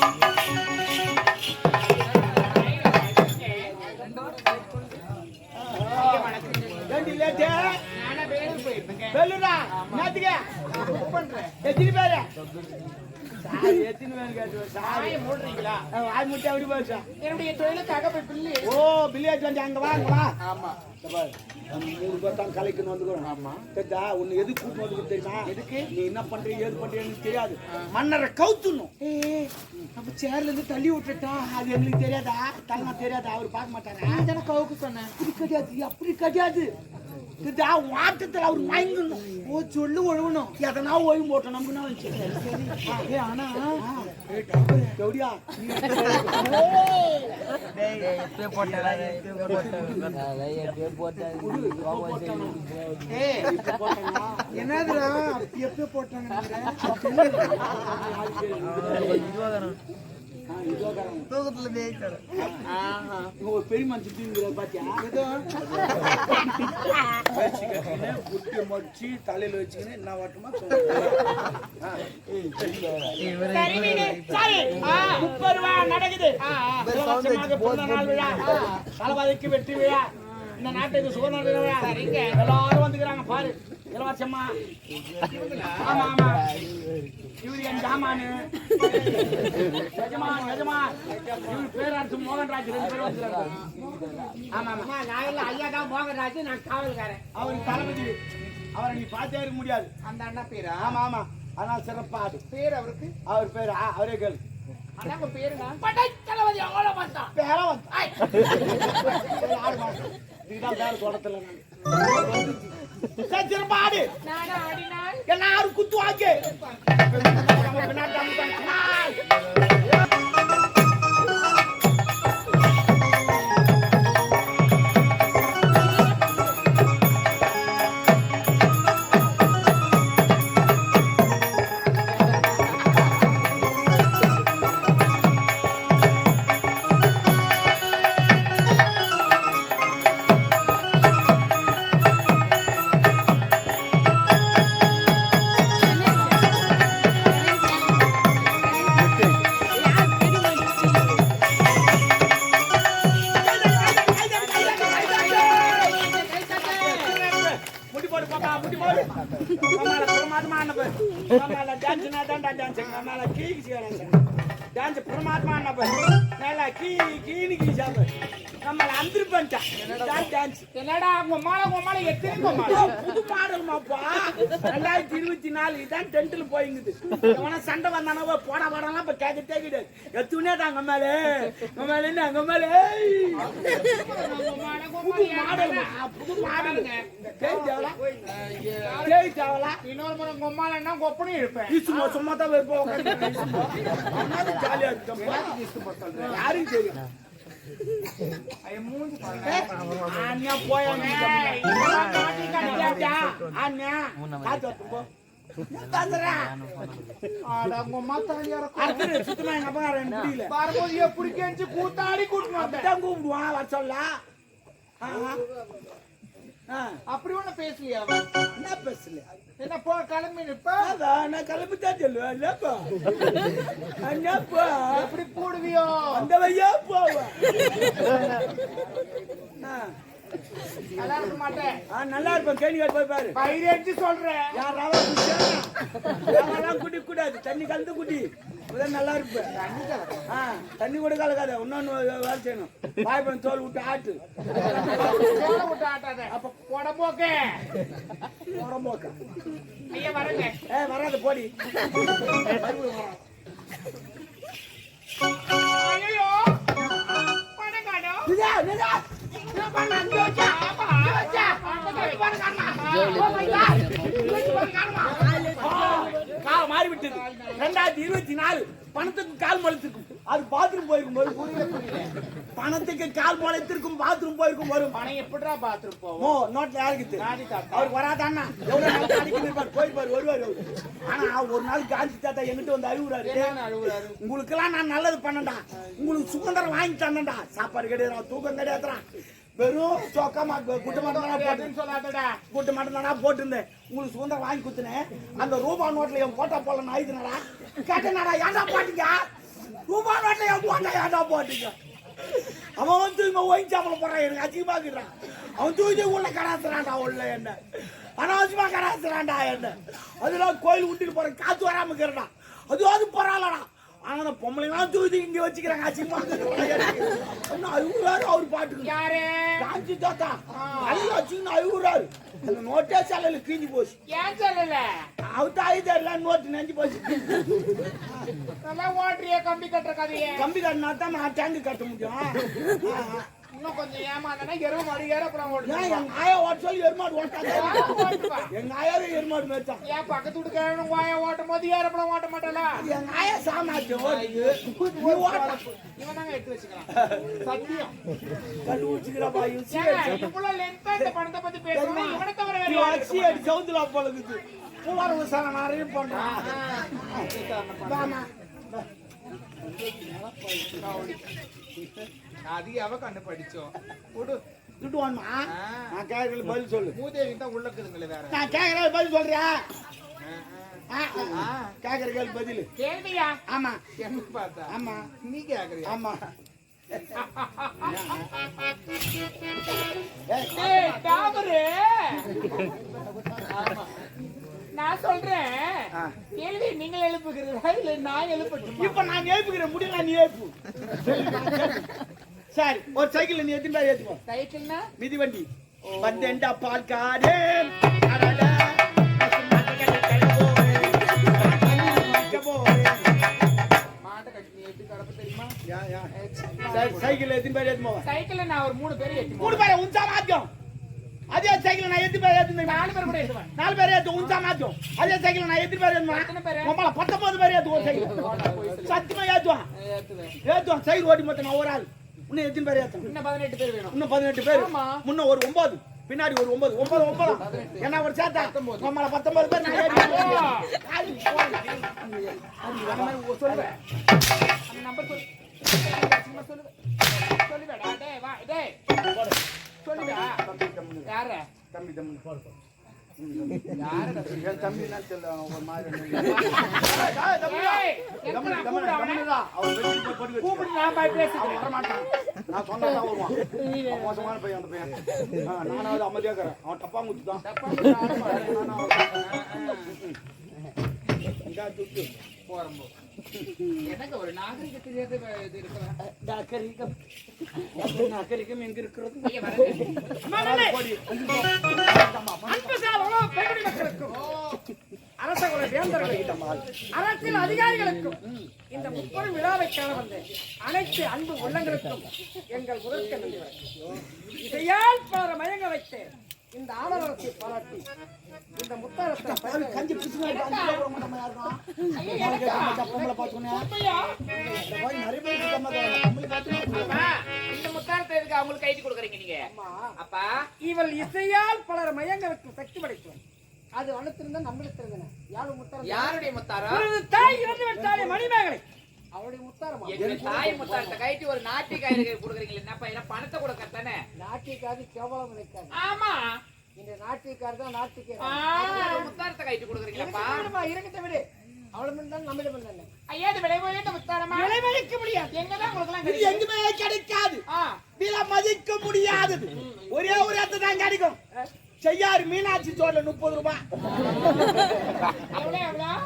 Yeah. அப்படி போச்சா? என்னுடைய தொழிலுக்காக போய் பில்லு ஓ வந்து அங்க வா அங்க வா. ஆமா. பாரு, மூணு பேர் தான் கலைக்கணும் வந்துக்கிறோம். ஆமா. தெரியுதா? உன்னை எது கூட்டு வந்து தெரியுமா? எதுக்கு? நீ என்ன பண்றீங்க ஏது பண்றீங்கன்னு தெரியாது. மன்னரை கவுத்துணும் அப்ப சேர்ல இருந்து தள்ளி விட்டுட்டா? அது எங்களுக்கு தெரியாதா? தலை தெரியாதா? அவர் பார்க்க மாட்டாரா? கவுக்கு சொன்னேன். அப்படி கிடையாது அப்படி கிடையாது. தெரியுதா வாட்டத்தில் அவர் மயங்கணும். ஓ சொல்லு ஒழுகணும் எதனா ஓய்வு போட்டோம் நமக்கு என்ன ஆனா எப்படியா ஏய் எப்ப போட்டாங்க இங்க ஒரு பெரிய மனுஷன் தூங்குறாரு பாத்தியா ஏதோ மடிச்சு தலையில வச்சுக்கின்னு என்ன வாட்டமா நடக்குது நாள் விழா தளபதிக்கு வெற்றி விழா இந்த நாட்டுக்கு சுதந்திர எல்லாரும் வந்துக்கிறாங்க பாரு. இலவசமா ஆமா ஆமா இவரு என் ஜாமானு எஜமான் எஜமான் இவரு பேரரசு மோகன்ராஜ் ரெண்டு பேரும் வந்துக்கிறாங்க ஆமா ஆமா நான் இல்ல ஐயா தான் மோகன்ராஜ் நான் காவல்காரன் அவர் தளபதி. அவரை நீ பார்த்தே இருக்க முடியாது. அந்த அண்ணா பேரா ஆமா ஆமா அதனால சிறப்பா அது. பேர் அவருக்கு அவர் பேரு அவரே கேளு அண்ணா பேருங்க படை தளபதி அவ்வளவு பார்த்தா பேர வந்து இதுதான் பேர தொடத்துல சிறப்பா ஆடு எல்லாரும் குத்து மாமால பிரமாதமா அண்ணப்ப மாமால டான்ஸ் தான்டா டான்ஸ் மாமால கீக்கு செய்யறாங்க டான்ஸ் பிரமாதமா அண்ணப்ப நல்லா கீ கீனு கீ சாப்ப நம்மள அந்திரி பண்ணிட்டா டான்ஸ் என்னடா உங்க மாலை உங்க மாலை எத்தனை உங்க மாலை? ஐயோ, புது மாடல் மாப்பா ரெண்டாயிரத்தி இருபத்தி நாலு இதான் டென்ட்ல போயிங்குது. எவனா சண்டை வந்தானவோ போட போடலாம் இப்ப கேட்கத்தே கிடையாது. எத்துனே தான் அங்க மேலே. அங்க மேல என்ன அங்க மேலே? ஏய். புது மாடல் புது மாடல். இன்னொரு முறை உங்க மாலை என்ன கொப்பனும் இருப்பேன் சும்மா சும்மா தான் உட்காந்து ஜாலியா இருக்கும் யாரும் தெரியும். அண்ணா கூத்தாடி கூட்டிட்டு கூப்பிடுவான் வர சொல்ல அப்படி ஒண்ணு பேசலையா என்ன பேசலையா என்ன போ கிளம்பி நான் கிளம்பித்தான் சொல்லுவேன். இல்லப்பா என்னப்பா எப்படி போடுவியோ? அந்த வையா போவா. நல்லா இருக்க மாட்டேன் நல்லா இருப்பேன் காட்டு போய் பாரு. பயிரேச்சு சொல்றேன். யார் ரவா குடிச்சா ரவாலாம் குடி கூடாது? தண்ணி கலந்து குடி. இப்பதான் நல்லா இருப்பேன் ஆ தண்ணி கூட கலக்காத. இன்னொன்னு வேலை செய்யணும். வாய்ப்பன் தோல் விட்டு ஆட்டு. சோள விட்டு ஆட்டாத. அப்ப உடம்போக்கு உடம்போக்கா ஐயா வரங்க. ஏ வராது போடி. ஐயோ. பணம் காணும். நிதா நிதா கால் மாறி விட்டது ரெண்டாயிரத்தி இருபத்தி நாலு பணத்துக்கு கால் முளைத்திருக்கும் அது பாத்ரூம் போயிருக்கும் போது பணத்துக்கு கால் முளைத்திருக்கும் பாத்ரூம் போயிருக்கும் வரும். பணம் எப்படிடா பாத்ரூம் போவோம் ஓ நோட்ல யாருக்கு. அவர் வராதாண்ணா எவ்வளவு நாள் அடிக்கடி இருப்பார் போயிருப்பார் வருவார் அவரு. ஆனா ஒரு நாள் காந்தி தாத்தா எங்கிட்ட வந்து அழுகுறாரு. அழுகுறாரு? உங்களுக்கெல்லாம் நான் நல்லது பண்ணேன்டா. உங்களுக்கு சுதந்திரம் வாங்கி தந்தேன்டா. சாப்பாடு கிடையாது தூக்கம் கிடையாதுடா. வெறும் சொக்கமா குட்ட மட்டும் தானா போட்டு அப்படின்னு சொல்லாதடா. குட்ட மட்டும் தானா போட்டிருந்தேன். உங்களுக்கு சுதந்திரம் வாங்கி கொடுத்தனேன் அந்த ரூபா நோட்ல என் போட்டா போல நான் கேட்டேனடா ஏன்டா போட்டீங்க? ஓட்டையா போட்டா ஏன்டா போட்டீங்க? அவன் வந்து இங்க ஒயின் சாப்பிட போறான் எனக்கு அதிகமா இருக்கிறான் அவன் தூக்கி உள்ள கடாசுறான்டா உள்ள என்ன. அனாவசியமா கடாசுறான்டா என்ன. அதெல்லாம் கோயில் விட்டுட்டு போறேன் காத்து வராம இருக்கிறடா அது அது பரவாயில்லடா. ஆனா பொம்பளைங்களாம் தூக்கி இங்க வச்சுக்கிறாங்க அசிங்கமா இன்னும் அழுகுறாரு அவர் பாட்டுக்கு? யாரு? காஞ்சி தாத்தா. நல்லா வச்சுக்கின்னு அழுகுறாரு. அந்த நோட்டே சாலையில கிழிஞ்சு போச்சு. ஏன் சொல்லல? அவர் தாய் தெரியல நோட்டு நெஞ்சு போச்சு. நல்லா ஓட்டுறிய கம்பி கட்டுற கதையே. கம்பி கட்டினா தான் நான் டேங்கு கட்ட முடியும். இன்னும் கொஞ்சம் ஏமாந்தனா எருவு மாடு ஏறப்புறம் ஏன் எங்க ஆயா ஓட்ட சொல்லி எருமாடு ஓட்டாங்க எங்க ஆயாவே எருமாடு மேய்ச்சான். ஏன் பக்கத்து வீட்டுக்காரனு வாய ஓட்டும் போது ஏறப்படம் ஓட்ட மாட்டல எங்க ஆயா நீ ஓட்ட. இவன் தாங்க எடுத்து வச்சுக்கலாம். சத்தியம். கண்டுபிடிச்சுக்கிறப்பா ஏங்க, இவ்வளவு ஆ இந்த படத்தை பத்தி பேசணும் இவனை தவிர வேற அச்சி அடி சவுந்துலா பழகுது பூவார விசாரணை நிறைய பண்றான். வாமா. அது அவ கண்ணு படிச்சோம். விடு துட்டு வாணுமா நான் கேட்கறது பதில் சொல்லு. மூதேவி தான் உள்ள இருக்குதுங்களே வேற. நான் கேட்கறது பதில் சொல்றியா. கேட்கற கேள்வி பதில். கேள்வியா? ஆமா. என்ன பார்த்தா. ஆமா. நீ கேக்குறியா? ஆமா. ஏய், டாபரு. நான் சொல்றேன். கேள்வி நீங்கள் எழுப்புகிறீர்களா இல்ல நான் எழுப்பட்டுமா? இப்ப நான் ஏப்புக்கிறேன் முடியல நீ ஏப்பு சரி ஒரு சைக்கிள் நீ எத்தனை பேர் ஏத்துக்கோ. சைக்கிள்னா? மிதிவண்டி. வந்தேன்டா பால் கடை சைக்கிள் எத்தனை பேர் ஏத்துமோ சைக்கிள்ல நான் ஒரு மூணு பேர் ஏற்றி மூணு பேர் உன்சா மாத்தியம் அதே சைக்கிள் நான் எத்தனை பேர் ஏத்துனேன் நாலு பேர் கூட ஏற்றுவேன் நாலு பேர் ஏத்து உன்சா மாத்தியம் அதே சைக்கிள் நான் எத்தனை பேர் பேரு? உங்களை பத்தொன்பது பேர் ஏத்துவோம் சைக்கிள் சத்தியமா ஏத்துவான் ஏத்துவேன் சைக்கிள் ஓட்டி மொத்தம் நான் ஒரு ஆள் இன்னும் எத்தனை பேர் ஏத்தணும் இன்னும் பதினெட்டு பேர் வேணும். இன்னும் பதினெட்டு பேர். முன்ன ஒரு ஒன்பது பின்னாடி ஒரு ஒன்பது ஒன்பது ஒன்பது என்ன ஒரு சேர்த்தா நம்மள பத்தொன்பது பேர் சொல்லுவேன் நம்பர் சொல்லு. சும்மா சொல்லு தம்பி, தம்பி, யார தம்பி, தம்பி. என் தம்பின்னா தெரியல, ஒரு மாதிரி இருந்தது. ஏய் தம்பி, எங்கடா தம்பி, கூப்பிடு அவனை தம்பிதான். அவன் வெளியே போய் படுக்க வச்சுக்க. கூப்பிடு நான் போய் பேசுறேன் வரமாட்டான். நான் சொன்னா தான் வருவான். மோசமான பையன் அந்த பையன். நானாவது அமைதியா இருக்கிறேன். அவன் டப்பா முத்துதான். தப்பா ஆரம்பம். துட்டு. போறம்போ எனக்கு ஒரு இது நாகரிகம். நாகரிகம் எங்க இருக்கிறது அரச குல வேந்தர்களுக்கும் அரசியல் அதிகாரிகளுக்கும் இந்த முப்பெரும் விழாவை காண வந்த அனைத்து அன்பு உள்ளங்களுக்கும் எங்கள் முதற்க நன்றி இதையால் பலர மயங்க வைத்தேன் இந்த ஆடலரசை பாராட்டி இந்த முத்தாரத்தை பாரு, கஞ்சி இருக்கு. பொம்பளை. இந்த நிறைய பேர் இருக்க முத்தாரத்தை எதுக்கு அவங்களுக்கு கைட்டு கொடுக்குறீங்க நீங்க? அப்பா இவள் இசையால் பலர் மயங்க வைக்கும் சக்தி படைக்கும் அது அனுத்திருந்த நம்மளுத்திருந்தன யாரு முத்தாரம்? யாருடைய முத்தாரம்? தாய் இறந்து விட்டாலே மணிமேகலை. அவருடைய முத்தாரமா எங்க தாய் முத்தாரத்தை கைட்டு ஒரு நாட்டி காய் கொடுக்குறீங்களா என்னப்பா என்ன பணத்தை கொடுக்க தானே கேவலம் நினைக்காது ஆமா. இந்த நாட்டிக்கார் தான் நாட்டுக்கு. ஆ, முத்தாரத்தை கைட்டு கொடுக்குறீங்களாப்பா இருக்கத்தை விடு. தான் நம்மிடம் இல்லை ஐயா இது விலை உயர்ந்த முத்தாரமா விளைவிக்க முடியாது. எங்கதான் உங்களுக்கு இது எங்குமே கிடைக்காது. விலை மதிக்க முடியாதது ஒரே ஒரு இடத்துல தான் கிடைக்கும். செய்யாறு மீனாட்சி சோழ முப்பது ரூபாய்.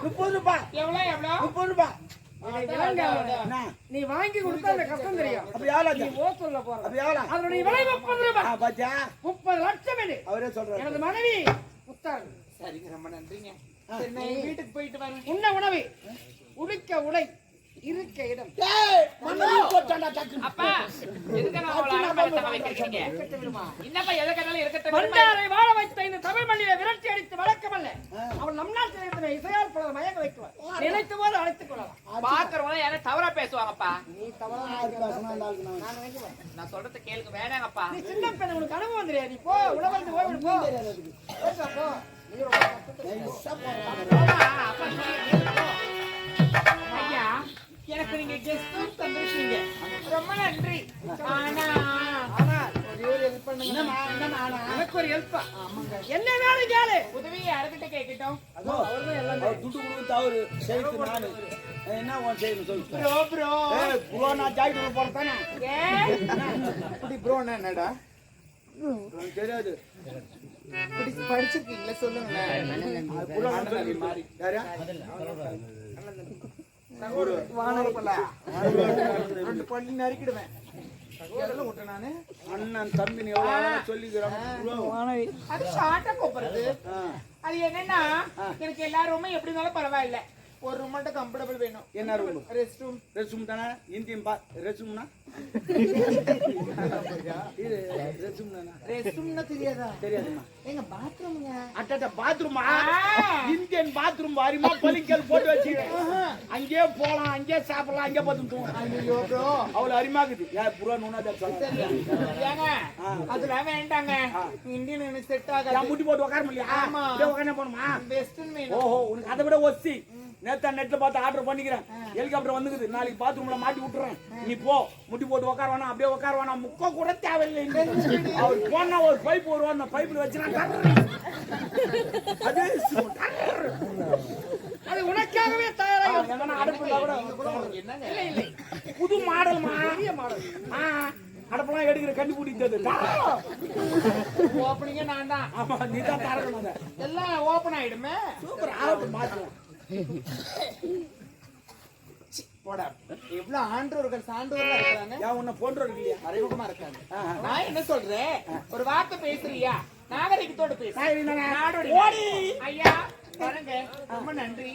முப்பது ரூபாய். எவ்வளவு எவ்வளவு முப்பது ரூபாய்? நீ வாங்கி கொடுத்தா அந்த கஷ்டம் தெரியும். அப்ப எவ்வளோ நீ ஓ சொல்ல போற. அப்ப எவ்வளோ அதனுடைய விலை முப்பது ரூபாய். ஆ, பாத்தியா? முப்பது லட்சம் இது அவரே சொல்றாரு. எனது மனைவி முத்தாரன் சரிங்க ரொம்ப நன்றிங்க. சரி நான் என் வீட்டுக்கு போயிட்டு வரேன். உண்ண உணவு. உடுக்க உடை. இருக்க இடம். அப்பா வாழ வைத்த இந்த தமிழ் மண்ணிலே விரட்டி அடித்து வழக்கமல்ல அவன் நம் நாட்டில் இசையால் பலர் மயங்க வைக்குவார் நினைத்த போது அழைத்துக் கொள்ளலாம். பாக்குறவங்க யாரும் தவறா பேசுவாங்கப்பா. நீ தவறா நான் சொல்றத கேளுங்க வேணாங்கப்பா. நீ சின்ன பெண் உனக்கு அனுபவம் தெரியாது நீ போ உணவருந்து ஓய்வு போ. அப்பா. எனக்கு நீங்க கெஸ்ட் தந்திருக்கீங்க. ரொம்ப நன்றி. ஆனா ஆனால் ஒரே ஒரு ஹெல்ப் பண்ணுங்க. எனக்கு ஒரு ஹெல்ப்பா என்ன வேணும் கேளு. உதவி யாருக்கிட்ட கேட்கட்டும்? அவர்தான் எல்லாம். துட்டு கொடுத்து அவரு சேர்த்து நானு. என்ன உன் செய்யணும் சொல்லு? Bro bro. ஏய், bro, நான் ஜாக்கெட் போடுறதானே இப்படி ப்ரோ என்னடா? தெரியாது. படிச்சிருக்கீங்களா சொல்லுங்களேன் அது bro நான் சொல்லி மாறி யாரு வானரப்பல ரெண்டு பண்ணி நறுக்கிடுவேன். அண்ணன் தம்பி bro. அது ஷார்ட்டா கூப்பிடுறது. அது என்னன்னா எனக்கு எல்லா ரூமும் எப்படி இருந்தாலும் பரவாயில்ல. ஒரு ரூம் மட்டும் கம்ஃபர்டபுள் வேணும். என்ன ரூம் ரெஸ்ட் ரூம் ரெஸ்ட் தானே? இந்தியன் பா ரெஸ்ட் ரூம்னா இது ரெஸ்ட் ரூம் தானே? ரெஸ்ட் ரூம்னா தெரியாதா? தெரியாதுமா எங்க பாத்ரூம்ங்க அட்டட்ட பாத்ரூமா. இந்தியன் பாத்ரூம் வாரிமா பலிக்கல் போட்டு வச்சுக்கிறேன். அங்கேயே போலாம் அங்கேயே சாப்பிடலாம் அங்கேயே பார்த்து ஐயோ ப்ரோ அவ்வளவு அருமாக்குது யார் புறா நூனா சொல்ல ஏங்க அதெல்லாம் வேண்டாங்க. இந்தியன் எனக்கு செட் ஆகாது. முட்டி போட்டு உட்கார முடியா ஆமா. உட்கார போணுமா வெஸ்டர்ன் ஓஹோ உனக்கு அதை விட ஒசி நேத்தா நெட்ல பார்த்து ஆர்டர் பண்ணிக்கிறேன். ஹெலிகாப்டர் வந்துக்குது. நாளைக்கு பாத்ரூம்ல மாட்டி விட்டுறேன். நீ போ. முட்டி போட்டு உட்கார வேணாம். அப்படியே உட்கார வேணாம். முக்க கூட தேவையில்லை அவர் போனா ஒரு பைப் வரும் அந்த பைப்ல வச்சு நான் அது அது உனக்காகவே தயாராக அடுப்பு இருந்தா கூட என்னங்க? இல்லை இல்லை. புது மாடல்மா ஆ. அடுப்பெல்லாம் எடுக்கிற கண்டு பிடிச்சது ஓப்பனிங்கே நான் தான் ஆமா நீ தான் தரணும் எல்லாம் ஓப்பன் ஆயிடுமே. சூப்பர் ஆகட்டும் மாற்றலாம் போடா. எவ்வளவு ஆண்டவர்கள் சான்றோர்கள் இருக்காங்க? ஏன் உன்னை இல்லையா? அறிமுகமா இருக்காங்க. நான் என்ன சொல்றேன்? ஒரு வார்த்தை பேசுறியா? நாகரிகத்தோட பேசு. ஓடி. ஐயா பாருங்க. ரொம்ப நன்றி.